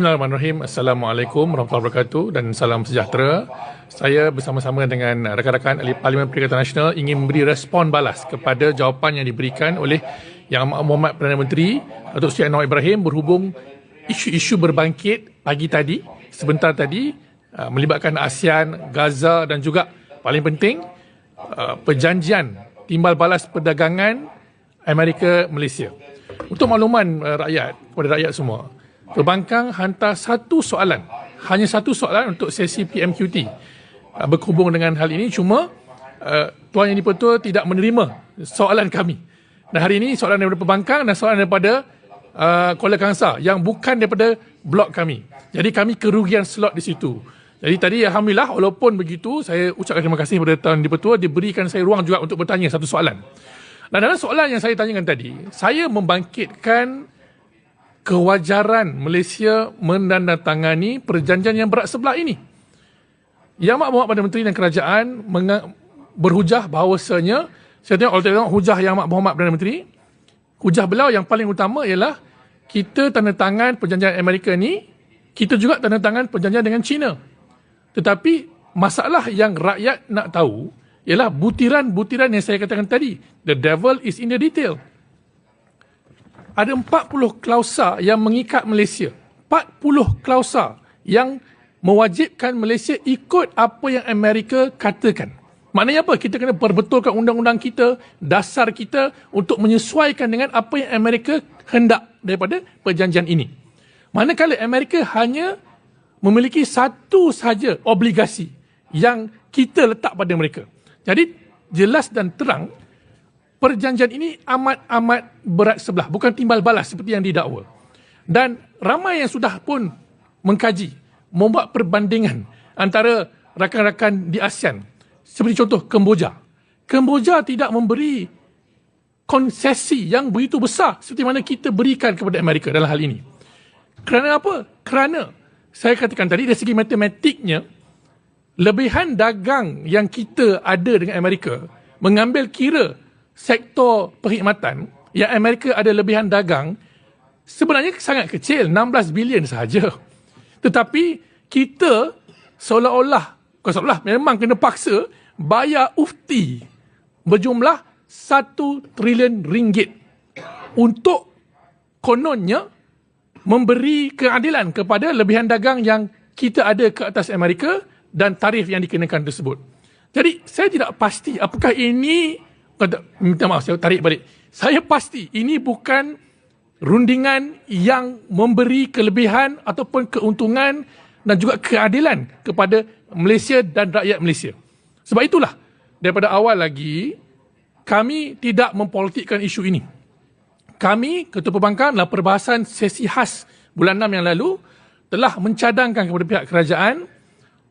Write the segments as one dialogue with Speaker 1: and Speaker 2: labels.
Speaker 1: Bismillahirrahmanirrahim. Assalamualaikum warahmatullahi wabarakatuh dan salam sejahtera. Saya bersama-sama dengan rakan-rakan ahli Parlimen Perikatan Nasional ingin memberi respon balas kepada jawapan yang diberikan oleh Yang Amat Mohd Perdana Menteri Datuk Seri Anwar Ibrahim berhubung isu-isu berbangkit pagi tadi, sebentar tadi uh, melibatkan ASEAN, Gaza dan juga paling penting uh, perjanjian timbal balas perdagangan Amerika Malaysia. Untuk makluman uh, rakyat kepada rakyat semua, Perbankan hantar satu soalan, hanya satu soalan untuk sesi PMQT uh, berhubung dengan hal ini cuma uh, Tuan Yang Dipertua tidak menerima soalan kami. Dan hari ini soalan daripada perbankan dan soalan daripada uh, Kuala Kangsar yang bukan daripada blok kami. Jadi kami kerugian slot di situ. Jadi tadi Alhamdulillah walaupun begitu saya ucapkan terima kasih kepada Tuan Dipertua diberikan saya ruang juga untuk bertanya satu soalan. Dan dalam soalan yang saya tanyakan tadi, saya membangkitkan kewajaran Malaysia menandatangani perjanjian yang berat sebelah ini. Yang Mak Muhammad Perdana Menteri dan Kerajaan berhujah bahawasanya, saya tengok kalau tengok hujah Yang Mak Muhammad Perdana Menteri, hujah beliau yang paling utama ialah kita tanda tangan perjanjian Amerika ni, kita juga tanda tangan perjanjian dengan China. Tetapi masalah yang rakyat nak tahu ialah butiran-butiran yang saya katakan tadi. The devil is in the detail ada 40 klausa yang mengikat Malaysia. 40 klausa yang mewajibkan Malaysia ikut apa yang Amerika katakan. Maknanya apa? Kita kena perbetulkan undang-undang kita, dasar kita untuk menyesuaikan dengan apa yang Amerika hendak daripada perjanjian ini. Manakala Amerika hanya memiliki satu sahaja obligasi yang kita letak pada mereka. Jadi jelas dan terang perjanjian ini amat-amat berat sebelah. Bukan timbal balas seperti yang didakwa. Dan ramai yang sudah pun mengkaji, membuat perbandingan antara rakan-rakan di ASEAN. Seperti contoh Kemboja. Kemboja tidak memberi konsesi yang begitu besar seperti mana kita berikan kepada Amerika dalam hal ini. Kerana apa? Kerana saya katakan tadi dari segi matematiknya, lebihan dagang yang kita ada dengan Amerika mengambil kira sektor perkhidmatan yang Amerika ada lebihan dagang sebenarnya sangat kecil 16 bilion sahaja tetapi kita seolah-olah bukan seolah memang kena paksa bayar ufti berjumlah 1 trilion ringgit untuk kononnya memberi keadilan kepada lebihan dagang yang kita ada ke atas Amerika dan tarif yang dikenakan tersebut. Jadi saya tidak pasti apakah ini minta maaf saya tarik balik. Saya pasti ini bukan rundingan yang memberi kelebihan ataupun keuntungan dan juga keadilan kepada Malaysia dan rakyat Malaysia. Sebab itulah daripada awal lagi kami tidak mempolitikkan isu ini. Kami, Ketua Perbankan dalam perbahasan sesi khas bulan 6 yang lalu telah mencadangkan kepada pihak kerajaan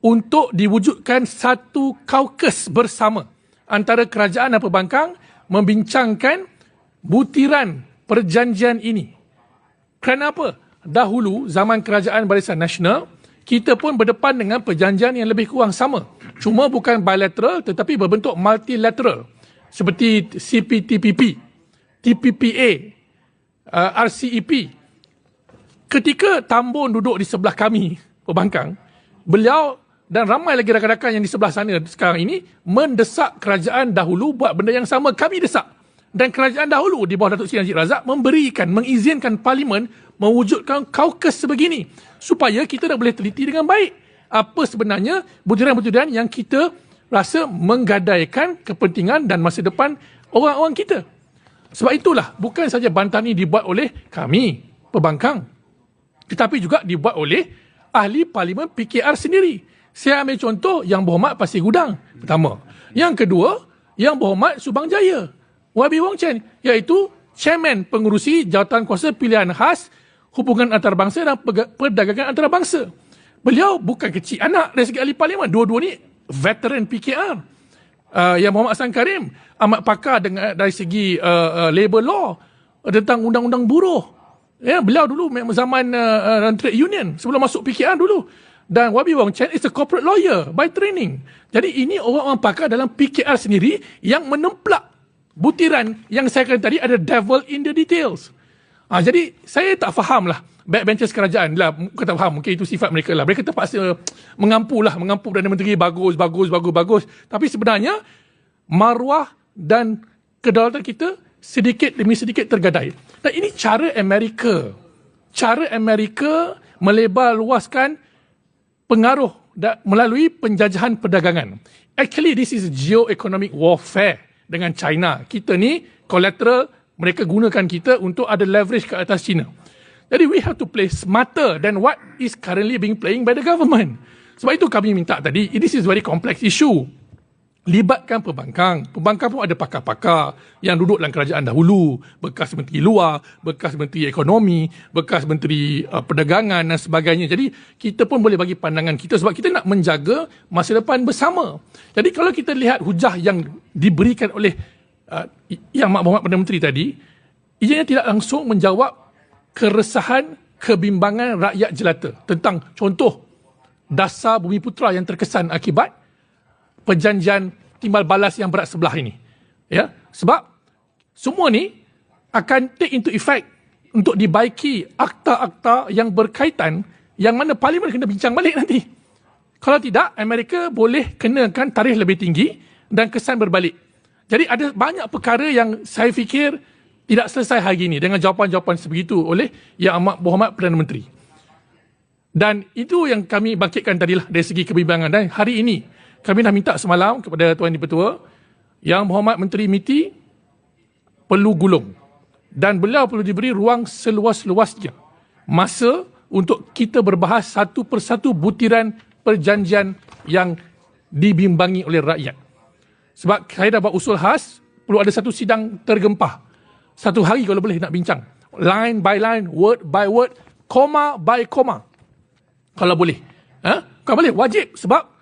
Speaker 1: untuk diwujudkan satu kaukus bersama antara kerajaan dan perbankan membincangkan butiran perjanjian ini. Kenapa? Dahulu zaman kerajaan Barisan Nasional, kita pun berdepan dengan perjanjian yang lebih kurang sama. Cuma bukan bilateral tetapi berbentuk multilateral. Seperti CPTPP, TPPA, uh, RCEP. Ketika Tambun duduk di sebelah kami, perbankan, beliau dan ramai lagi rakan-rakan yang di sebelah sana sekarang ini mendesak kerajaan dahulu buat benda yang sama. Kami desak. Dan kerajaan dahulu di bawah Datuk Seri Najib Razak memberikan mengizinkan parlimen mewujudkan kaukus sebegini supaya kita dah boleh teliti dengan baik apa sebenarnya butiran-butiran yang kita rasa menggadaikan kepentingan dan masa depan orang-orang kita. Sebab itulah bukan saja bantahan ini dibuat oleh kami pembangkang tetapi juga dibuat oleh ahli parlimen PKR sendiri saya ambil contoh yang berhormat Pasir Gudang. Pertama. Yang kedua, yang berhormat Subang Jaya. Wabi Wong Chen. Iaitu chairman pengurusi jawatan kuasa pilihan khas hubungan antarabangsa dan perdagangan antarabangsa. Beliau bukan kecil anak dari segi ahli parlimen. Dua-dua ni veteran PKR. Uh, yang Muhammad Hassan Karim amat pakar dengan dari segi uh, uh, labor law tentang undang-undang buruh. Ya, beliau dulu zaman uh, uh, trade union sebelum masuk PKR dulu dan Wabi Wong Chen is a corporate lawyer by training. Jadi ini orang-orang pakar dalam PKR sendiri yang menemplak butiran yang saya kata tadi ada devil in the details. Ha, jadi saya tak faham lah backbenchers kerajaan lah. Kita tak faham mungkin itu sifat mereka lah. Mereka terpaksa mengampu lah mengampu Perdana Menteri bagus bagus bagus bagus. Tapi sebenarnya maruah dan kedaulatan kita sedikit demi sedikit tergadai. Dan ini cara Amerika. Cara Amerika melebar luaskan pengaruh melalui penjajahan perdagangan actually this is geoeconomic warfare dengan China kita ni collateral mereka gunakan kita untuk ada leverage ke atas China. Jadi we have to play smarter than what is currently being playing by the government. Sebab itu kami minta tadi, this is very complex issue. Libatkan pembangkang. Pembangkang pun ada pakar-pakar yang duduk dalam kerajaan dahulu. Bekas menteri luar, bekas menteri ekonomi, bekas menteri uh, perdagangan dan sebagainya. Jadi kita pun boleh bagi pandangan kita sebab kita nak menjaga masa depan bersama. Jadi kalau kita lihat hujah yang diberikan oleh uh, yang Muhammad Perdana Menteri tadi, ianya tidak langsung menjawab keresahan, kebimbangan rakyat jelata tentang contoh dasar bumi putra yang terkesan akibat perjanjian timbal balas yang berat sebelah ini. Ya, sebab semua ni akan take into effect untuk dibaiki akta-akta yang berkaitan yang mana parlimen kena bincang balik nanti. Kalau tidak, Amerika boleh kenakan tarikh lebih tinggi dan kesan berbalik. Jadi ada banyak perkara yang saya fikir tidak selesai hari ini dengan jawapan-jawapan sebegitu oleh Yang Amat Muhammad Perdana Menteri. Dan itu yang kami bangkitkan tadilah dari segi kebimbangan. Dan hari ini kami dah minta semalam kepada Tuan Dipertua Yang Muhammad Menteri MITI perlu gulung. Dan beliau perlu diberi ruang seluas-luasnya. Masa untuk kita berbahas satu persatu butiran perjanjian yang dibimbangi oleh rakyat. Sebab saya dah buat usul khas, perlu ada satu sidang tergempah. Satu hari kalau boleh nak bincang. Line by line, word by word, koma by koma. Kalau boleh. Ha? Kalau boleh, wajib. Sebab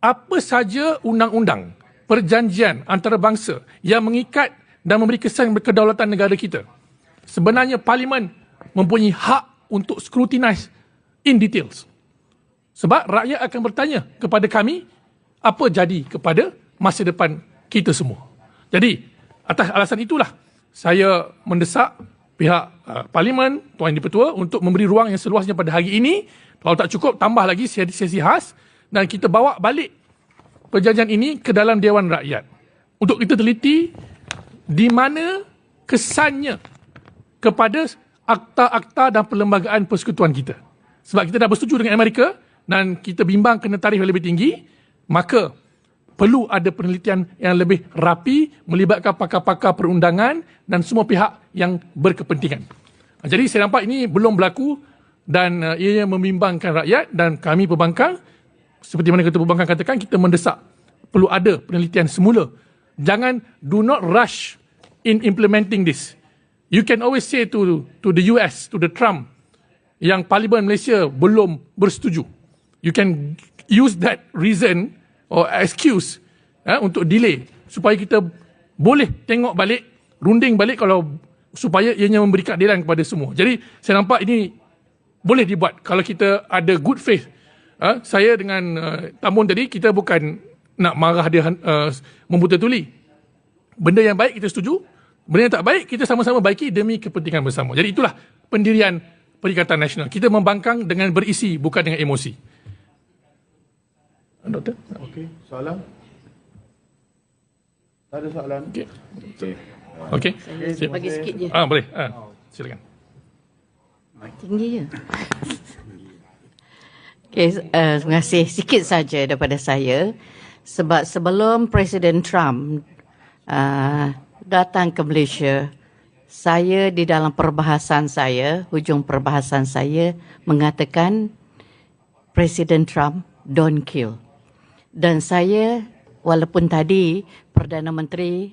Speaker 1: apa saja undang-undang, perjanjian antarabangsa yang mengikat dan memberi kesan kedaulatan negara kita. Sebenarnya parlimen mempunyai hak untuk scrutinize in details. Sebab rakyat akan bertanya kepada kami apa jadi kepada masa depan kita semua. Jadi, atas alasan itulah saya mendesak pihak uh, parlimen, Tuan Yang Dipertua untuk memberi ruang yang seluasnya pada hari ini. Kalau tak cukup, tambah lagi sesi-sesi khas dan kita bawa balik perjanjian ini ke dalam Dewan Rakyat. Untuk kita teliti di mana kesannya kepada akta-akta dan perlembagaan persekutuan kita. Sebab kita dah bersetuju dengan Amerika dan kita bimbang kena tarikh yang lebih tinggi, maka perlu ada penelitian yang lebih rapi melibatkan pakar-pakar perundangan dan semua pihak yang berkepentingan. Jadi saya nampak ini belum berlaku dan uh, ianya membimbangkan rakyat dan kami perbankan seperti mana ketua perbankan katakan kita mendesak perlu ada penelitian semula. Jangan do not rush in implementing this. You can always say to to the US, to the Trump yang Parlimen Malaysia belum bersetuju. You can use that reason or excuse eh, untuk delay supaya kita boleh tengok balik, runding balik kalau supaya ianya memberi keadilan kepada semua. Jadi saya nampak ini boleh dibuat kalau kita ada good faith. Eh, saya dengan uh, tamun tadi kita bukan nak marah dia uh, membuta tuli. Benda yang baik kita setuju, benda yang tak baik kita sama-sama baiki demi kepentingan bersama. Jadi itulah pendirian Perikatan Nasional. Kita membangkang dengan berisi bukan dengan emosi. Doktor?
Speaker 2: Okey, soalan? Tak ada soalan?
Speaker 1: Okey. Okey. Okey.
Speaker 3: Saya bagi sikit je.
Speaker 1: Ah, boleh. Ah, silakan.
Speaker 3: Tinggi je. Okey, uh, terima kasih. Sikit saja daripada saya. Sebab sebelum Presiden Trump uh, datang ke Malaysia, saya di dalam perbahasan saya, hujung perbahasan saya mengatakan Presiden Trump don't kill. Dan saya walaupun tadi Perdana Menteri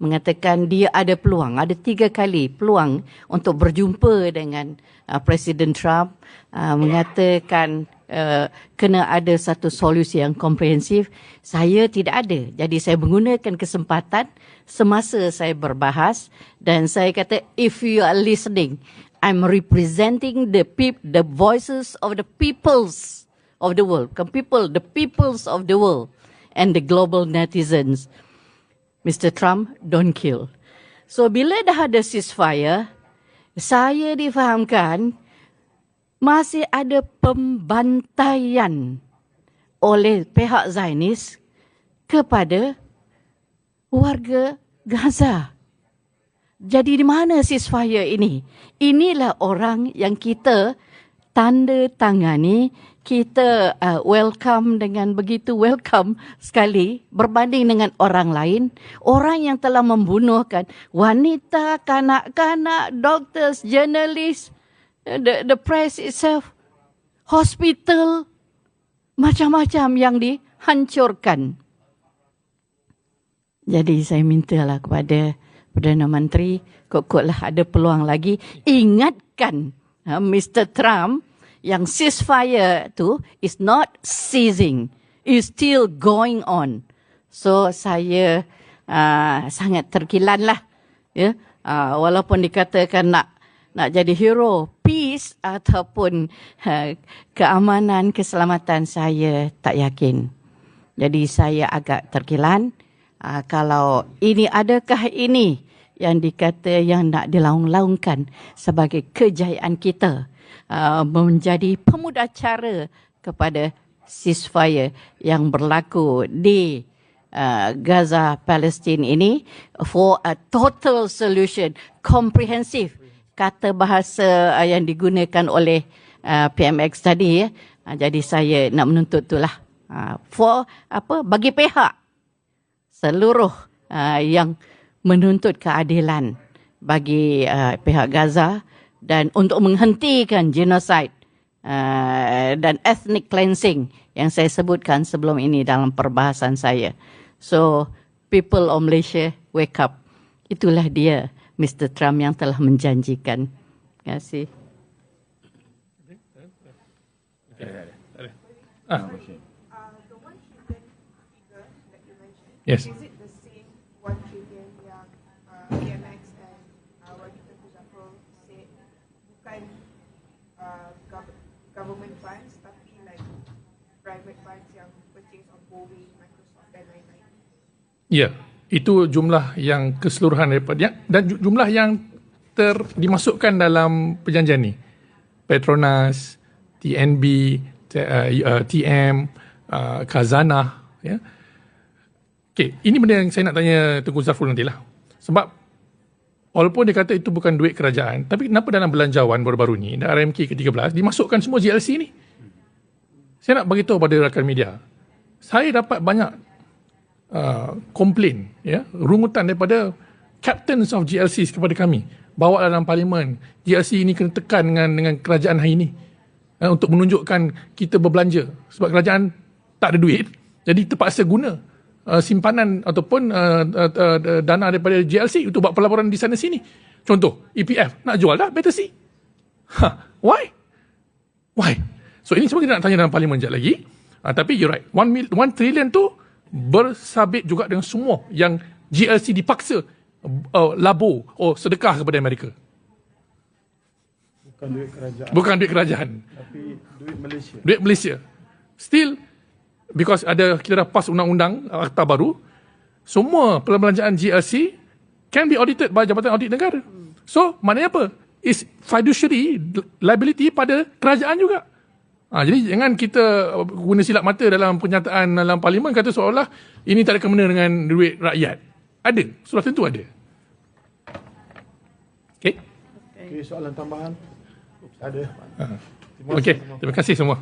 Speaker 3: mengatakan dia ada peluang, ada tiga kali peluang untuk berjumpa dengan uh, Presiden Trump uh, mengatakan uh, kena ada satu solusi yang komprehensif. Saya tidak ada. Jadi saya menggunakan kesempatan semasa saya berbahas dan saya kata if you are listening, I'm representing the peop- the voices of the peoples of the world, the people, the peoples of the world, and the global netizens. Mr. Trump, don't kill. So bila dah ada ceasefire, saya difahamkan masih ada pembantaian oleh pihak Zionis kepada warga Gaza. Jadi di mana ceasefire ini? Inilah orang yang kita tanda tangani, kita uh, welcome dengan begitu welcome sekali berbanding dengan orang lain. Orang yang telah membunuhkan wanita, kanak-kanak, doctors, journalists, the, the press itself, hospital, macam-macam yang dihancurkan. Jadi saya mintalah kepada Perdana Menteri, kok-koklah ada peluang lagi, ingatkan uh, Mr. Trump yang ceasefire tu is not ceasing, is still going on. So saya uh, sangat terkilan lah, ya. Uh, walaupun dikatakan nak nak jadi hero, peace ataupun uh, keamanan, keselamatan saya tak yakin. Jadi saya agak terkilan. Uh, kalau ini adakah ini yang dikata yang nak dilaung-laungkan sebagai kejayaan kita uh, menjadi pemuda cara kepada ceasefire yang berlaku di uh, Gaza Palestin ini for a total solution comprehensive kata bahasa uh, yang digunakan oleh uh, PMX tadi ya uh, jadi saya nak menuntut itulah uh, for apa bagi pihak seluruh uh, yang menuntut keadilan bagi uh, pihak Gaza dan untuk menghentikan genocide uh, dan ethnic cleansing yang saya sebutkan sebelum ini dalam perbahasan saya. So, people of Malaysia, wake up. Itulah dia Mr. Trump yang telah menjanjikan. Terima kasih.
Speaker 1: Ah. Yes.
Speaker 2: government funds tapi like private funds yang purchase of Boeing, Microsoft dan lain-lain.
Speaker 1: Ya, itu jumlah yang keseluruhan daripada dan jumlah yang ter dimasukkan dalam perjanjian ni. Petronas, TNB, TM, uh, uh, Kazana, ya. Okay, ini benda yang saya nak tanya Tengku Zafrul nantilah. Sebab Walaupun dia kata itu bukan duit kerajaan, tapi kenapa dalam belanjawan baru-baru ni, RMK ke-13, dimasukkan semua GLC ni? Saya nak beritahu pada rakan media, saya dapat banyak uh, komplain, ya, rungutan daripada captains of GLC kepada kami. Bawa dalam parlimen, GLC ini kena tekan dengan dengan kerajaan hari ini uh, untuk menunjukkan kita berbelanja. Sebab kerajaan tak ada duit, jadi terpaksa guna uh, simpanan ataupun uh, uh, uh, dana daripada GLC untuk buat pelaporan di sana sini. Contoh, EPF nak jual dah better see. Ha, why? Why? So ini semua kita nak tanya dalam parlimen sekejap lagi. Uh, tapi you're right. One, mil, one trillion tu bersabit juga dengan semua yang GLC dipaksa uh, labo oh sedekah kepada Amerika.
Speaker 4: Bukan duit kerajaan.
Speaker 1: Bukan duit kerajaan.
Speaker 4: Tapi duit Malaysia.
Speaker 1: Duit Malaysia. Still, because ada kita dah pass undang-undang akta baru, semua perbelanjaan GLC can be audited by Jabatan Audit Negara. So, maknanya apa? Is fiduciary liability pada kerajaan juga. Ha, jadi jangan kita guna silap mata dalam pernyataan dalam parlimen kata seolah ini tak ada kena dengan duit rakyat. Ada. Sudah tentu ada. Okay.
Speaker 4: Okey, soalan tambahan. Ada.
Speaker 1: Ha. Okey. Terima kasih semua.